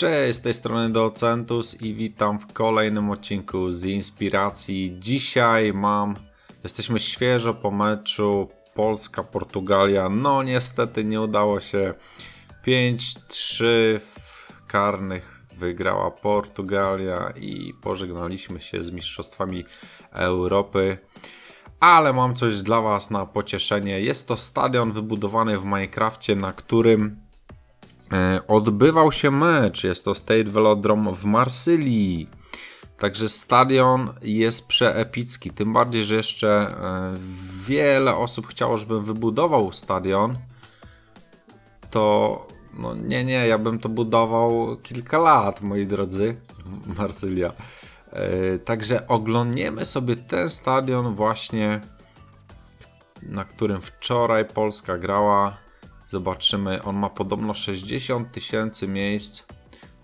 Cześć, z tej strony Docentus i witam w kolejnym odcinku z inspiracji. Dzisiaj mam, jesteśmy świeżo po meczu Polska-Portugalia. No niestety nie udało się. 5-3 w karnych wygrała Portugalia i pożegnaliśmy się z Mistrzostwami Europy. Ale mam coś dla Was na pocieszenie. Jest to stadion wybudowany w Minecrafcie, na którym odbywał się mecz. Jest to State Velodrome w Marsylii. Także stadion jest przeepicki. Tym bardziej, że jeszcze e, wiele osób chciało, żebym wybudował stadion. To no nie, nie, ja bym to budował kilka lat, moi drodzy. Marsylia. E, także oglądniemy sobie ten stadion właśnie, na którym wczoraj Polska grała. Zobaczymy, on ma podobno 60 tysięcy miejsc.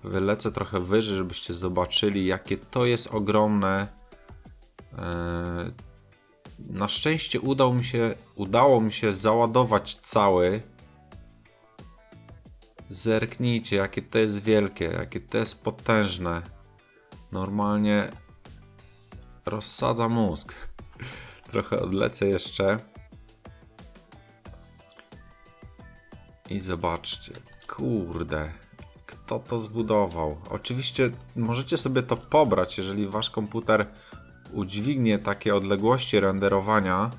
Wylecę trochę wyżej, żebyście zobaczyli, jakie to jest ogromne. Eee, na szczęście udało mi się, udało mi się załadować cały. Zerknijcie, jakie to jest wielkie, jakie to jest potężne. Normalnie rozsadza mózg. Trochę odlecę jeszcze. I zobaczcie, kurde, kto to zbudował? Oczywiście możecie sobie to pobrać, jeżeli wasz komputer udźwignie takie odległości renderowania,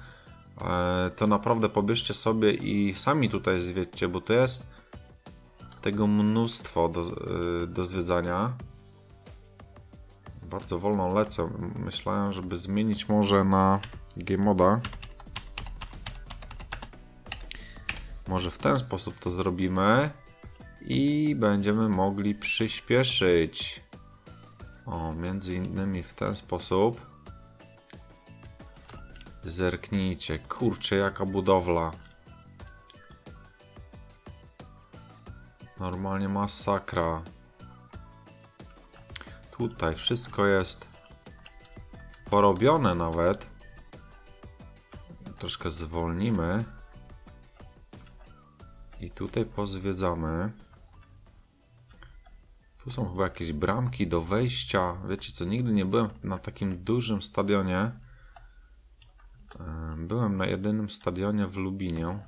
e, to naprawdę pobierzcie sobie i sami tutaj zwiedźcie, bo to jest tego mnóstwo do, e, do zwiedzania. Bardzo wolno lecę. Myślałem, żeby zmienić może na game. Może w ten sposób to zrobimy i będziemy mogli przyspieszyć. O, między innymi w ten sposób. Zerknijcie, kurczę, jaka budowla. Normalnie masakra. Tutaj wszystko jest porobione nawet. Troszkę zwolnimy. Tutaj pozwiedzamy. Tu są chyba jakieś bramki do wejścia. Wiecie co, nigdy nie byłem na takim dużym stadionie. Byłem na jedynym stadionie w Lubinie.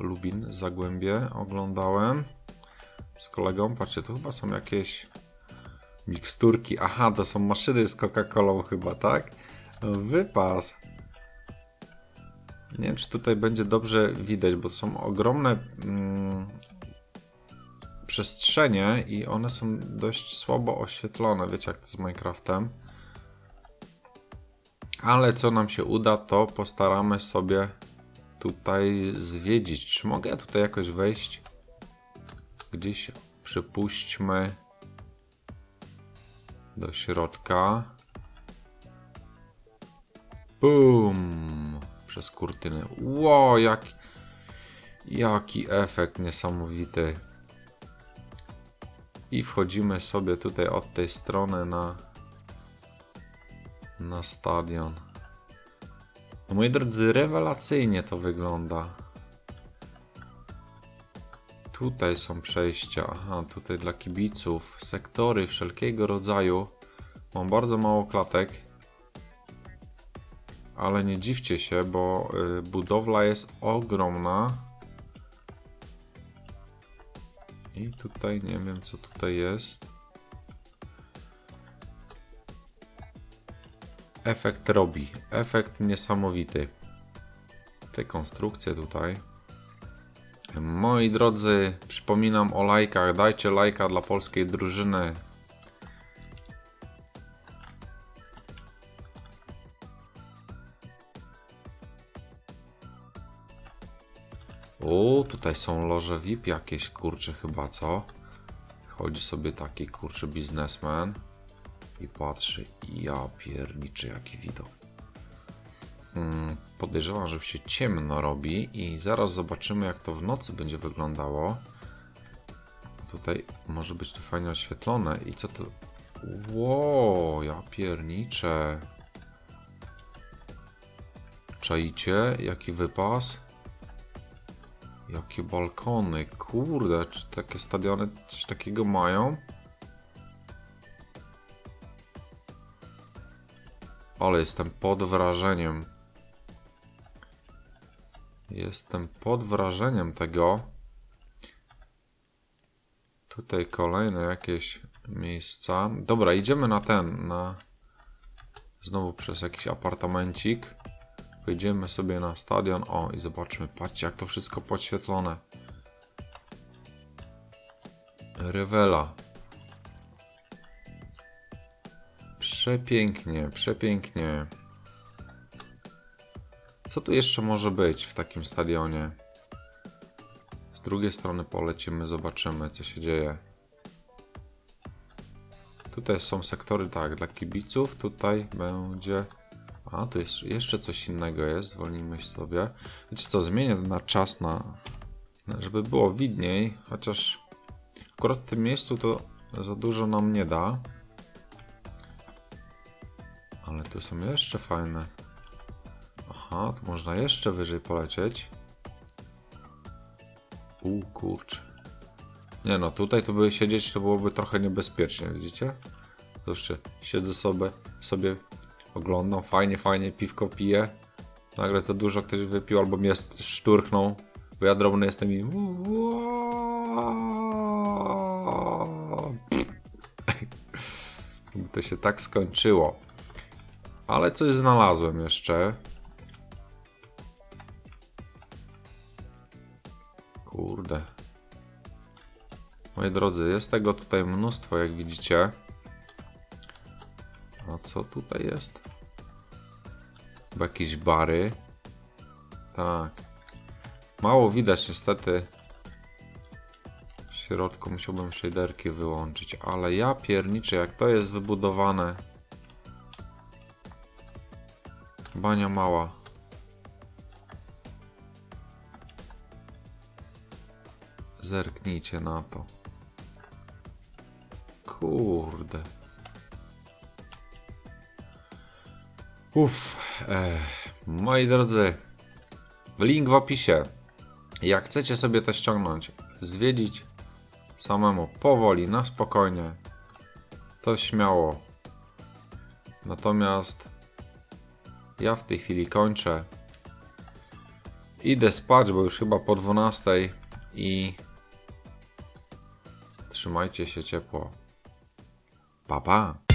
Lubin, Zagłębie oglądałem z kolegą. Patrzcie, tu chyba są jakieś miksturki. Aha, to są maszyny z Coca-Colą chyba, tak? Wypas. Nie wiem, czy tutaj będzie dobrze widać, bo są ogromne mm, przestrzenie i one są dość słabo oświetlone. Wiecie, jak to z Minecraftem. Ale co nam się uda, to postaramy sobie tutaj zwiedzić. Czy mogę tutaj jakoś wejść? Gdzieś przypuśćmy do środka. Boom! Przez kurtyny. Ło, jak, jaki efekt niesamowity. I wchodzimy sobie tutaj od tej strony na, na stadion. No moi drodzy, rewelacyjnie to wygląda. Tutaj są przejścia. Aha, tutaj dla kibiców. Sektory wszelkiego rodzaju. Mam bardzo mało klatek. Ale nie dziwcie się, bo y, budowla jest ogromna. I tutaj nie wiem co tutaj jest. Efekt robi. Efekt niesamowity. Te konstrukcje tutaj. Moi drodzy, przypominam o lajkach. Dajcie lajka dla polskiej drużyny. O, tutaj są loże VIP jakieś, kurcze chyba, co? Chodzi sobie taki, kurczy biznesmen i patrzy, ja pierniczy, jaki widok. Hmm, podejrzewam, że się ciemno robi i zaraz zobaczymy, jak to w nocy będzie wyglądało. Tutaj może być to fajnie oświetlone i co to... Ło, ja pierniczę. Czaicie, jaki wypas? Jakie balkony, kurde, czy takie stadiony coś takiego mają? Ale jestem pod wrażeniem. Jestem pod wrażeniem tego. Tutaj kolejne jakieś miejsca. Dobra, idziemy na ten, na... Znowu przez jakiś apartamencik. Wyjdziemy sobie na stadion. O, i zobaczmy, patrzcie jak to wszystko podświetlone. Rewela. Przepięknie, przepięknie. Co tu jeszcze może być w takim stadionie? Z drugiej strony polecimy, zobaczymy co się dzieje. Tutaj są sektory, tak, dla kibiców. Tutaj będzie. A, tu jest jeszcze coś innego jest. Zwolnijmy sobie. Wiecie co, zmienię na czas na. Żeby było widniej, chociaż akurat w tym miejscu to za dużo nam nie da. Ale tu są jeszcze fajne. Aha, to można jeszcze wyżej polecieć. U kurczę. Nie no, tutaj to by siedzieć to byłoby trochę niebezpiecznie, widzicie? Zobaczcie, siedzę sobie, sobie oglądam, fajnie, fajnie, piwko piję. Nagle za dużo ktoś wypił albo mnie szturchnął, bo ja drobny jestem i... To się tak skończyło. Ale coś znalazłem jeszcze. Kurde. Moi drodzy, jest tego tutaj mnóstwo, jak widzicie. A co tutaj jest? Chyba jakieś bary. Tak. Mało widać niestety. W środku musiałbym shaderki wyłączyć, ale ja pierniczę, jak to jest wybudowane. Bania mała. Zerknijcie na to. Kurde. Uff. E, moi drodzy, link w opisie. Jak chcecie sobie to ściągnąć, zwiedzić samemu, powoli, na spokojnie, to śmiało. Natomiast ja w tej chwili kończę. Idę spać, bo już chyba po 12 i trzymajcie się ciepło. Pa pa.